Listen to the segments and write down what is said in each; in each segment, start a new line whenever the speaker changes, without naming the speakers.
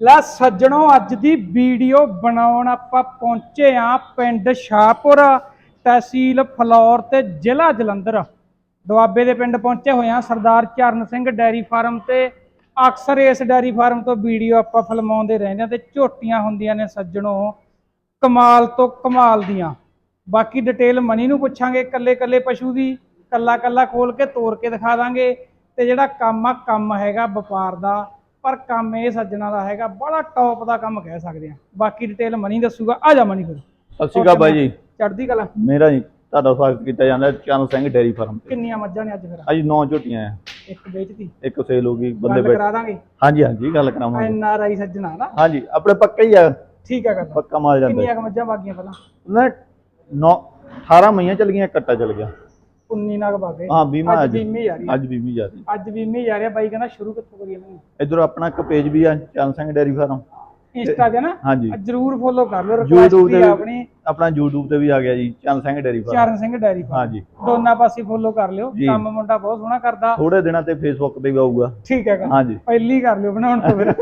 ਲੈ ਸੱਜਣੋ, ਅੱਜ ਦੀ ਵੀਡੀਓ ਬਣਾਉਣ ਆਪਾਂ ਪਹੁੰਚੇ ਆ ਪਿੰਡ ਸ਼ਾਹਪੁਰ, ਤਹਿਸੀਲ ਫਲੌਰ ਤੇ ਜ਼ਿਲ੍ਹਾ ਜਲੰਧਰ। ਦੁਆਬੇ ਦੇ ਪਿੰਡ ਪਹੁੰਚੇ ਹੋਏ ਆ ਸਰਦਾਰ ਚਰਨ ਸਿੰਘ ਡੈਰੀ ਫਾਰਮ ਤੇ। ਅਕਸਰ ਇਸ ਡੈਰੀ ਫਾਰਮ ਤੋਂ ਵੀਡੀਓ ਆਪਾਂ ਫਿਲਮਾਉਂਦੇ ਰਹਿੰਦੇ ਆ ਤੇ ਝੋਟੀਆਂ ਹੁੰਦੀਆਂ ਨੇ ਸੱਜਣੋ, ਕਮਾਲ ਤੋਂ ਕਮਾਲ ਦੀਆਂ। ਬਾਕੀ ਡਿਟੇਲ ਮਨੀ ਨੂੰ ਪੁੱਛਾਂਗੇ ਕੱਲੇ ਕੱਲੇ ਪਸ਼ੂ ਦੀ ਕੱਲਾ ਕੱਲਾ ਖੋਲ ਕੇ ਤੋੜ ਕੇ ਦਿਖਾ ਦਾਂਗੇ। ਤੇ ਜਿਹੜਾ ਕੰਮ ਆ, ਕੰਮ ਹੈਗਾ ਵਪਾਰ ਦਾ। ਪਰ ਕੰਮ ਇਹ ਸੱਜਣਾ ਦਾ ਹੈਗਾ ਬੜਾ ਟੌਪ ਦਾ ਕੰਮ ਕਹਿ ਸਕਦੇ ਆ ਬਾਕੀ ਡਿਟੇਲ ਮਨੀ ਦੱਸੂਗਾ ਆ ਜਾ ਮਨੀ ਫਿਰ।
ਸਤਿ ਸ਼੍ਰੀ ਅਕਾਲ ਬਾਈ ਜੀ।
ਚੜਦੀ ਕਲਾ।
ਮੇਰਾ ਜੀ ਤੁਹਾਡਾ ਸਵਾਗਤ ਕੀਤਾ ਜਾਂਦਾ ਹੈ ਚਰਨ ਸਿੰਘ ਡੇਅਰੀ ਫਾਰਮ ਤੇ।
ਕਿੰਨੀਆਂ ਮੱਝਾਂ ਨੇ ਅੱਜ ਫਿਰ?
ਅੱਜ ਨੌ ਝੋਟੀਆਂ ਆ।
ਇੱਕ ਵੇਚਤੀ।
ਇੱਕ ਸੇਲ ਹੋ ਗਈ ਬੰਦੇ ਬੈਠੇ।
ਕਰਾ ਦਾਂਗੇ।
ਹਾਂਜੀ ਹਾਂਜੀ ਗੱਲ ਕਰਾਵਾਂਗੇ।
ਐਨ ਆਰ ਆਈ ਸੱਜਣਾ ਨਾ।
ਹਾਂਜੀ ਆਪਣੇ ਪੱਕਾ ਹੀ ਆ।
ਠੀਕ ਆ ਗੱਲ।
ਪੱਕਾ ਮਾਲ ਜਾਂਦਾ।
ਕਿੰਨੀਆਂ ਮੱਝਾਂ ਬਾਗੀਆਂ ਪਹਿਲਾਂ?
ਨਾ ਨੌ 18 ਮਈਆਂ ਚਲ ਗਈਆਂ ਕੱਟਾ ਚਲ ਗਿਆ।
19 ਨਾਗ ਬਾਗੇ
ਹਾਂ 20
ਅੱਜ
ਅੱਜ।
ਵੀਹਵੀਂ ਆ ਰਹੀ ਆ।
ਅੱਜ 20 ਜਾ ਰਹੀ
ਅੱਜ ਵੀ ਮੇ ਜਾ ਰਿਹਾ ਬਾਈ ਕਹਿੰਦਾ ਸ਼ੁਰੂ ਕਿੱਥੋਂ ਕਰੀਏ ਮੈਨੂੰ
ਇਧਰ ਆਪਣਾ ਇੱਕ ਪੇਜ ਵੀ ਆ Charan Singh dairy farm.
Insta ਤੇ ਨਾ?
ਹਾਂਜੀ।
ਜਰੂਰ ਫੋਲੋ ਕਰ ਲਓ ਰਿਕੁਐਸਟ
YouTube ਤੇ ਵੀ-
ਆਪਣੀ।
ਆਪਣਾ YouTube ਤੇ ਵੀ ਆ ਗਿਆ ਜੀ Charan Singh dairy farm.
Charan Singh dairy farm.
ਹਾਂਜੀ।
ਦੋਨਾਂ ਪਾਸੇ ਫੋਲੋ ਕਰ ਲਿਓ।
ਜੀ।
ਕੰਮ ਮੁੰਡਾ ਬਹੁਤ ਸੋਹਣਾ ਕਰਦਾ।
ਥੋੜੇ ਦਿਨਾਂ ਤੇ ਫੇਸਬੁੱਕ ਤੇ ਵੀ ਆਊਗਾ।
ਠੀਕ ਹੈਗਾ
ਹਾਂਜੀ।
ਪਹਿਲੀ ਕਰ ਲਿਓ ਬਣਾਉਣ ਤੋਂ ਫਿਰ।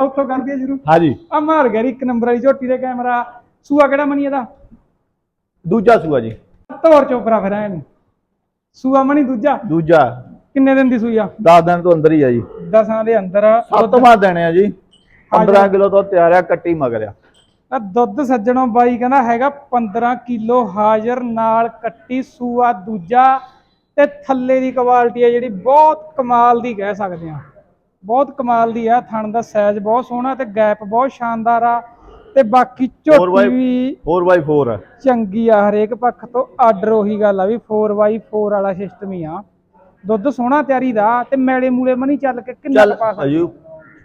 ਉੱਥੋਂ ਕਰ ਦਿਓ ਜਰੂਰ।
ਹਾਂਜੀ।
ਆ ਮਾਰ ਗਿਆ ਇੱਕ ਨੰਬਰ ਵਾਲੀ ਝੋਟੀ ਦੇ ਕੈਮਰਾ। ਸੂਆ ਕਿਹੜਾ ਮਣੀ ਇਹਦਾ?
ਦੂਜਾ ਸੂਆ ਜੀ।
ਤੋਰ ਚੋਪਰਾ ਫਿਰ ਇਹਨੂੰ ਸੂਆ ਮਣੀ ਦੂਜਾ?
ਦੂਜਾ।
ਕਿੰਨੇ ਦਿਨ ਦੀ ਸੂਈ ਆ?
10 ਦਿਨ ਤੋਂ ਅੰਦਰ ਹੀ ਆ ਜੀ।
ਦਸਾਂ ਦੇ ਅੰਦਰ
ਸੱਤਵਾਂ ਦਿਨ ਆ ਜੀ। 15 ਕਿਲੋ ਤੋਂ ਤਿਆਰ ਆ ਕੱਟੀ ਮਗਰ ਆ।
ਆ ਦੁੱਧ ਸੱਜਣੋਂ ਬਾਈ ਕਹਿੰਦਾ ਹੈਗਾ 15 ਕਿਲੋ ਹਾਜ਼ਰ ਨਾਲ ਕੱਟੀ ਸੂਆ ਦੂਜਾ ਤੇ ਥੱਲੇ ਦੀ ਕੁਆਲਿਟੀ ਹੈ ਜਿਹੜੀ ਬਹੁਤ ਕਮਾਲ ਦੀ ਕਹਿ ਸਕਦੇ ਆ। ਬਹੁਤ ਕਮਾਲ ਦੀ ਆ ਥਣ ਦਾ ਸਾਈਜ਼ ਬਹੁਤ ਸੋਹਣਾ ਤੇ ਗੈਪ ਬਹੁਤ ਸ਼ਾਨਦਾਰ ਆ। ਤੇ ਬਾਕੀ ਝੋਟੀ ਵੀ
4x4 ਆ।
ਚੰਗੀ ਆ ਹਰੇਕ ਪੱਖ ਤੋਂ ਆਰਡਰ ਉਹੀ ਗੱਲ ਆ ਵੀ 4x4 ਵਾਲਾ ਸਿਸਟਮ ਹੀ ਆ। ਦੁੱਧ ਸੋਹਣਾ ਤਿਆਰੀ ਦਾ ਤੇ ਮੈਲੇ ਮੂਲੇ ਮਨੀ ਚੱਲ ਕੇ ਕਿੰਨਾ
ਚੱਲ
ਕੁ ਪਾ ਸਕਦੇ?
ਅਜੂ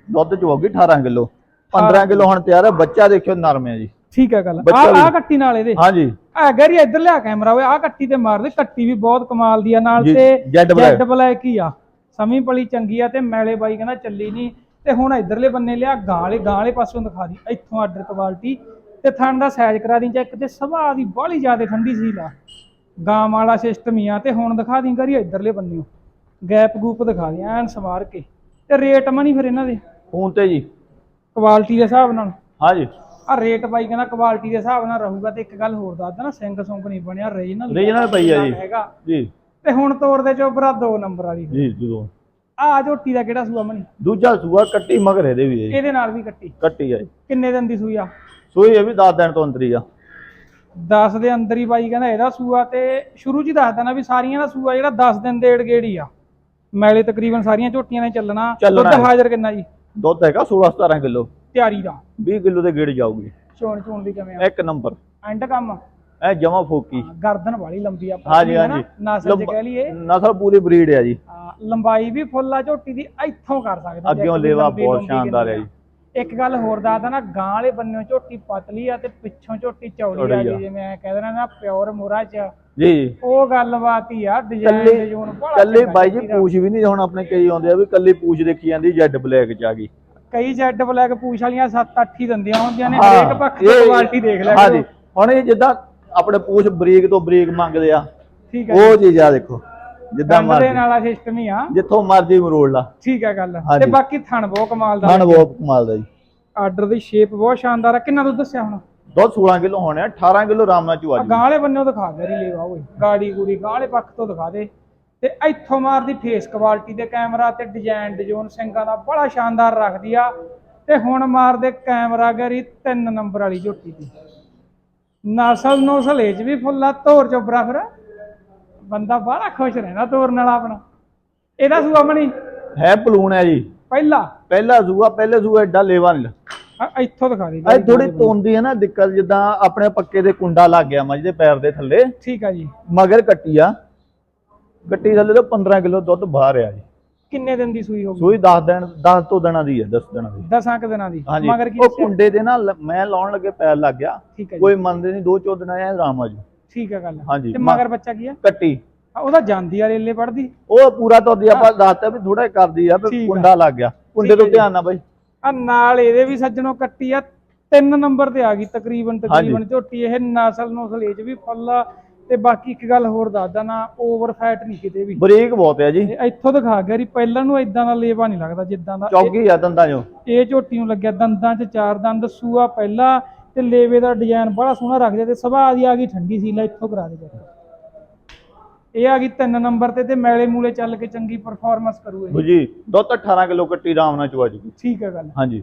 ਦੁੱਧ ਚ ਹੋਗੀ 18 ਕਿਲੋ। 15 ਕਿਲੋ। ਹੁਣ ਤਿਆਰ ਹੈ ਬੱਚਾ ਦੇਖਿਓ ਨਰਮ ਹੈ ਜੀ।
ਠੀਕ ਹੈ ਗੱਲ। ਆ
ਬੱਚਾ
ਆ ਕੱਟੀ ਨਾਲ ਇਹਦੇ।
ਹਾਂਜੀ।
ਆ ਗਰੀ ਇੱਧਰ ਲਿਆ ਕੈਮਰਾ ਓਏ ਆ ਕੱਟੀ ਤੇ ਮਾਰ ਦੇ ਕੱਟੀ ਵੀ ਬਹੁਤ ਕਮਾਲ ਦੀ ਆ ਨਾਲ
ਜੀ,
ਤੇ
Jet black।
ਜੈਡ ਬਲੈਕ ਹੀ ਆ। ਸਮੀ ਪਲੀ ਚੰਗੀ ਆ ਤੇ ਮੈਲੇ ਬਾਈ ਕਹਿੰਦਾ ਚੱਲੀ ਨਹੀਂ ਤੇ ਹੁਣ ਇਧਰਲੇ ਬੰਨੇ ਲਿਆ ਗਾਂ ਵਾਲੇ ਗਾਂ ਵਾਲੇ ਪਾਸੋਂ ਦਿਖਾ ਦੀ। ਇੱਥੋਂ ਆਰਡਰ ਕੁਆਲਿਟੀ ਤੇ ਥਣ ਦਾ ਸਾਈਜ਼ ਕਰਾ ਦੀ ਚੈੱਕ ਤੇ ਸੁਭਾਅ ਦੀ ਬਾਹਲੀ ਜ਼ਿਆਦਾ ਠੰਡੀ ਸੀ ਲਾ। ਗਾਂ ਵਾਲਾ ਸਿਸਟਮ ਹੀ ਆ ਤੇ ਹੁਣ ਦਿਖਾ ਦੀ ਕਰੀ ਇਧਰਲੇ ਬੰਨਿਓ। ਗੈਪ ਗੂਪ ਦਿਖਾ ਦੀ ਐਨ ਸਮਾਰ ਕੇ। ਤੇ ਰੇਟ ਮਨੀ ਫਿਰ ਇਹਨਾਂ ਦੇ?
ਫੋਨ ਤੇ ਜੀ।
ਕੁਆਲਿਟੀ ਦੇ ਹਿਸਾਬ ਨਾਲ।
ਹਾਂਜੀ
ਆ ਰੇਟ ਬਾਈ ਕਹਿੰਦਾ ਕੁਆਲਿਟੀ ਦੇ ਹਿਸਾਬ ਨਾਲ ਰਹੂਗਾ ਤੇ ਇੱਕ ਗੱਲ ਹੋਰ ਦੱਸਦਾ ਨਾ ਸਿੰਘ ਸੁੰਗ ਨਹੀਂ ਬਣਿਆ ਰੀਜਨਲ
Original ਪਈ ਆ ਜੀ।
ਹੈਗਾ।
ਜੀ।
ਤੇ ਹੁਣ ਤੋਰ ਦੇ ਚੋਬਰਾ ਦੋ ਨੰਬਰ ਵਾਲੀ।
ਜੀ ਜਦੋਂ
ਆ ਝੋਟੀ ਦਾ ਕਿਹੜਾ ਸੂਆ ਮਣੀ
ਦੂਜਾ ਸੂਆ ਕੱਟੀ ਮਗਰ ਇਹਦੇ ਵੀ ਹੈ ਜੀ
ਇਹਦੇ ਨਾਲ ਵੀ ਕੱਟੀ?
ਕੱਟੀ ਆ ਜੀ
ਕਿੰਨੇ ਦਿਨ ਦੀ ਸੂਈ ਆ?
ਸੂਈ ਇਹ ਵੀ 10 ਦਿਨ ਤੋਂ ਅੰਦਰ ਹੀ ਆ।
10 ਦੇ ਅੰਦਰ ਹੀ ਬਾਈ ਕਹਿੰਦਾ ਇਹਦਾ ਸੂਆ ਤੇ ਸ਼ੁਰੂ ਚ ਹੀ ਦੱਸ ਦੇਣਾ ਵੀ ਸਾਰੀਆਂ ਦਾ ਸੂਆ ਜਿਹੜਾ 10 ਦਿਨ ਦੇ ਏੜ ਗੇੜੀ ਆ। ਮੈਲੇ ਤਕਰੀਬਨ ਸਾਰੀਆਂ ਝੋਟੀਆਂ ਨੇ ਚੱਲਣਾ।
ਚੱਲਣਾ
ਦੁੱਧ
ਹੈ।
ਹਾਜ਼ਰ ਕਿੰਨਾ ਜੀ?
ਦੁੱਧ ਹੈਗਾ 16 17 ਕਿਲੋ।
ਤਿਆਰੀ ਦਾ।
20 ਕਿਲੋ ਦੇ ਗੇੜ ਜਾਊਗੀ।
ਚੋਣ ਚੋਣ ਦੀ ਕਿਵੇਂ ਆ?
ਇੱਕ ਨੰਬਰ।
ਐਂਡ ਕੰਮ?
ਐ ਜਮਾ ਫੋਕੀ।
ਗਰਦਨ ਵਾਲੀ ਲੰਬੀ ਆ
ਹਾਂਜੀ ਹਾਂਜੀ।
ਨਸਲ ਚ ਕਹਿ ਲਈਏ।
ਨਸਲ ਪੂਰੀ ਬਰੀਡ ਹੈ ਜੀ।
ਲੰਬਾਈ ਵੀ ਫੁੱਲ ਆ ਝੋਟੀ ਦੀ ਇੱਥੋਂ ਕਰ ਸਕਦਾ ਜੇ ਕੋਈ
ਲੇਵਾ ਬਹੁਤ ਸ਼ਾਨਦਾਰ ਹੈ ਜੀ।
ਇੱਕ ਗੱਲ ਹੋਰ ਦੱਸਦਾ ਨਾ ਗਾਂ ਵਾਲੇ ਬੰਨਿਓ ਝੋਟੀ ਪਤਲੀ ਆ ਤੇ ਪਿੱਛੋਂ ਝੋਟੀ ਚੌੜੀ ਆ ਗਈ। ਜਿਵੇਂ ਐ ਕਹਿ ਦੇਣਾ ਨਾ ਪਿਓਰ ਮੋਰਾ ਚ।
ਜੀ।
ਉਹ ਗੱਲਬਾਤ ਹੀ ਆ ਡਿਜ਼ਾਈਨ ਡਿਜ਼ਾਈਨ ਬੜਾ
ਕੱਲੇ ਬਾਈ ਜੀ
ਦਾ।
ਪੂਛ ਵੀ ਨਹੀਂ ਹੁਣ ਆਪਣੇ ਕਈ ਆਉਂਦੇ ਆ ਵੀ ਕੱਲੀ ਪੂਛ ਦੇਖੀ ਜਾਂਦੀ ਜੈਡ ਬਲੈਕ ਚ ਆ ਗਈ।
ਕਈ ਜੈਡ ਬਲੈਕ ਪੂਛ ਵਾਲੀਆਂ 7-8 ਹੀ ਦਿੰਦੀਆਂ ਹੁੰਦੀਆਂ ਨੇ ਹਰੇਕ ਪੱਖ
ਇਹ-
ਕੁਆਲਿਟੀ ਦੇਖ ਲਿਆ
ਹਾਂਜੀ। ਹੁਣ ਇਹ ਜਿੱਦਾਂ ਆਪਣੇ ਪੂਛ ਬਰੀਕ ਤੋਂ ਬਰੀਕ ਮੰਗਦੇ ਆ।
ਠੀਕ ਹੈ
ਉਹ ਚੀਜ਼ ਆ ਦੇਖੋ ਜਿੱਦਾਂ ਮਰਜ਼ੀ।
ਵਾਲਾ ਸਿਸਟਮ ਹੀ ਆ।
ਜਿੱਥੋਂ ਮਰਜ਼ੀ ਮਰੋੜ ਲਾ।
ਠੀਕ ਹੈ ਗੱਲ। ਤੇ ਬਾਕੀ ਥਣ ਬਹੁਤ ਕਮਾਲ ਦਾ।
ਥਣ ਬਹੁਤ ਕਮਾਲ ਦਾ ਜੀ।
ਆਰਡਰ ਦੀ ਸ਼ੇਪ ਬਹੁਤ ਸ਼ਾਨਦਾਰ ਆ। ਕਿੰਨਾ ਦੁੱਧ ਦੱਸਿਆ ਹੁਣ?
ਦੁੱਧ 16 ਕਿਲੋ ਹੋਣੇ ਆ 18 ਕਿਲੋ ਆਰਾਮ ਨਾਲ ਚੁਆ
ਆ
ਜੀ।
ਗਾਂ ਵਾਲੇ ਬੰਨਿਓ ਦਿਖਾ ਦੇ ਰੀ ਲੈਵਾ ਓਏ। ਗਾੜੀ ਗੂੜੀ ਗਾਂ ਵਾਲੇ ਪੱਖ ਤੋਂ ਦਿਖਾ ਦੇ। ਤੇ ਇੱਥੋਂ ਮਾਰਦੀ ਫੇਸ ਕੁਆਲਿਟੀ ਦੇ ਕੈਮਰਾ ਤੇ ਡਿਜ਼ਾਈਨ ਡਿਜ਼ਾਈਨ ਸਿੰਘਾਂ ਦਾ ਬੜਾ ਸ਼ਾਨਦਾਰ ਰੱਖਦੀ ਆ। ਤੇ ਹੁਣ ਮਾਰਦੇ ਕੈਮਰਾ ਗਰੀ ਤਿੰਨ ਨੰਬਰ ਵਾਲੀ ਝੋਟੀ ਦੀ। ਨਸਲ ਨਸਲ ਇਹ ਵੀ ਫੁੱਲਾ ਤੋਰ ਚੋਬਰਾ ਫਿਰ ਬੰਦਾ ਬੜਾ ਖੁਸ਼ ਰਹਿੰਦਾ ਤੋਰਨ ਵਾਲਾ ਆਪਣਾ। ਇਹਦਾ ਸੂਆ ਮਣੀ
ਹੈ ਪਲੂਣ ਹੈ ਜੀ।
ਪਹਿਲਾ?
ਪਹਿਲਾ ਸੂਆ ਪਹਿਲੇ ਸੂਆ ਐਡਾ ਲੇਵਾ ਨਹੀਂ
ਆ ਇੱਥੋਂ ਦਿਖਾ ਦੇ
ਇਹ ਥੋੜੀ ਤੋਂਦੀ ਹੈ ਨਾ ਦਿੱਕਤ ਜਿੱਦਾਂ ਆਪਣੇ ਪੱਕੇ ਦੇ ਕੁੰਡਾ ਲੱਗ ਗਿਆ ਮੱਝ ਦੇ ਪੈਰ ਦੇ ਥੱਲੇ।
ਠੀਕ ਆ ਜੀ।
ਮਗਰ ਕੱਟੀ ਆ। ਕੱਟੀ ਥੱਲੇ ਤੋਂ 15 ਕਿਲੋ ਦੁੱਧ ਬਾਹਰ ਆ ਜੀ।
ਕਿੰਨੇ ਦਿਨ ਦੀ ਸੂਈ ਹੋਊਗੀ
ਸੂਈ 10 ਦਿਨ 10 ਤੋਂ ਦਿਨਾਂ ਦੀ ਹੈ 10 ਦਿਨਾਂ ਦੀ।
ਦਸਾਂ ਕੁ ਦਿਨਾਂ ਦੀ।
ਹਾਂਜੀ।
ਮਗਰ ਕੀ
ਉਹ? ਕੁੰਡੇ ਦੇ ਨਾਲ ਮੈਂ ਲਾਉਣ ਲੱਗੇ ਪੈਰ ਲੱਗ ਗਿਆ।
ਹੈ
ਕੋਈ ਮੰਨਦੇ ਨਹੀਂ ਦੋ ਚੋ ਦਿਨਾਂ ਐ ਆਰਾਮ ਆ ਜੀ।
ਠੀਕ ਹੈ ਗੱਲ।
ਹਾਂਜੀ।
ਤੇ ਮਗਰ ਬੱਚਾ ਕੀ ਆ?
ਕੱਟੀ।
ਉਹਦਾ ਜਾਂਦੀ ਆ ਰੇਲੇ ਪੜਦੀ।
ਉਹ ਪੂਰਾ ਤੁਰਦੀ ਆਪਾਂ ਦੱਸਤਾ ਵੀ ਥੋੜਾ ਕਰਦੀ ਆ ਵੀ। ਕੁੰਡਾ ਲੱਗ ਗਿਆ। ਕੁੰਡੇ ਤੋਂ ਧਿਆਨ ਨਾਲ ਬਾਈ।
ਆ ਨਾਲ ਇਹਦੇ ਵੀ ਸੱਜਣੋਂ ਕੱਟੀ ਆ ਤਿੰਨ ਨੰਬਰ ਤੇ ਆ ਗਈ ਤਕਰੀਬਨ ਤਕਰੀਬਨ ਝੋਟੀ ਇਹ ਨਸਲ ਨਸਲ ਇਹ ਚ ਵੀ ਫੁੱਲ ਤੇ ਬਾਕੀ ਇੱਕ ਗੱਲ ਹੋਰ ਦੱਸਦਾ ਨਾ ਓਵਰ ਫੈਟ ਨਹੀਂ ਕਿਤੇ ਵੀ।
ਬਰੀਕ ਬਹੁਤ ਹੈ ਜੀ।
ਤੇ ਇੱਥੋਂ ਦਿਖਾ ਗਿਆ ਰੀ ਪਹਿਲਾਂ ਨੂੰ ਇਦਾਂ ਦਾ ਲੇਵਾ ਨਹੀਂ ਲੱਗਦਾ ਜਿੱਦਾਂ ਦਾ
ਚੌਗੀ ਆ ਦੰਦਾਂ ਜੋ
ਇਹ ਝੋਟੀ ਨੂੰ ਲੱਗਿਆ ਦੰਦਾਂ 'ਚ ਚਾਰ ਦੰਦ ਸੂਆ ਪਹਿਲਾ ਤੇ ਲੇਵੇ ਦਾ ਡਿਜ਼ਾਈਨ ਬੜਾ ਸੋਹਣਾ ਰੱਖਦੇ ਤੇ ਸੁਭਾਅ ਦੀ ਆ ਗਈ ਠੰਡੀ ਸੀ ਲੈ ਇੱਥੋਂ ਕਰਾ ਦੇ check। ਇਹ ਆ ਗਈ ਤਿੰਨ ਨੰਬਰ ਤੇ ਤੇ ਮੈਲੇ ਮੂਲੇ ਚੱਲ ਕੇ ਚੰਗੀ ਪਰਫਾਰਮੈਂਸ ਕਰੂ ਇਹ
ਜੀ ਦੁੱਧ 18 ਕਿਲੋ ਕੱਟੀ ਆਰਾਮ ਨਾਲ ਚਵਾ ਜੂਗੀ।
ਠੀਕ ਹੈ ਗੱਲ।
ਹਾਂਜੀ।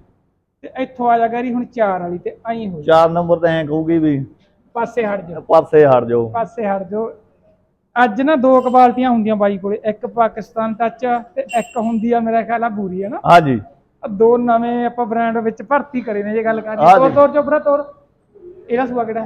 ਤੇ ਇੱਥੋਂ ਆ ਜਾ ਗਰੀ ਹੁਣ ਚਾਰ ਵਾਲੀ ਤੇ ਐਂ ਹੋ ਜਾ
ਚਾਰ ਨੰਬਰ ਤਾਂ ਐਂ ਕਹੂਗੀ ਵੀ
ਪਾਸੇ ਹਟ ਜਾ
ਪਾਸੇ ਹਟ ਜਾਓ।
ਪਾਸੇ ਹਟ ਜਾਓ। ਅੱਜ ਨਾ ਦੋ ਕਬਾਲਟੀਆਂ ਹੁੰਦੀਆਂ ਬਾਈ ਕੋਲੇ ਇੱਕ ਪਾਕਿਸਤਾਨ ਟੱਚ ਤੇ ਇੱਕ ਹੁੰਦੀ ਆ ਮੇਰਾ ਖਿਆਲ ਆ ਬੂਰੀ ਹੈ ਨਾ?
ਹਾਂਜੀ।
ਦੋ ਨਵੇਂ ਆਪਾਂ ਬ੍ਰਾਂਡ ਵਿੱਚ ਭਰਤੀ ਕਰੇ ਨੇ ਜੇ ਗੱਲ ਕਰੀਏ ਤੋਰ। ਤੋਰ ਚੋਪਰਾ ਤੋਰ। ਇਹਦਾ ਸੁਆ ਕਿਹੜਾ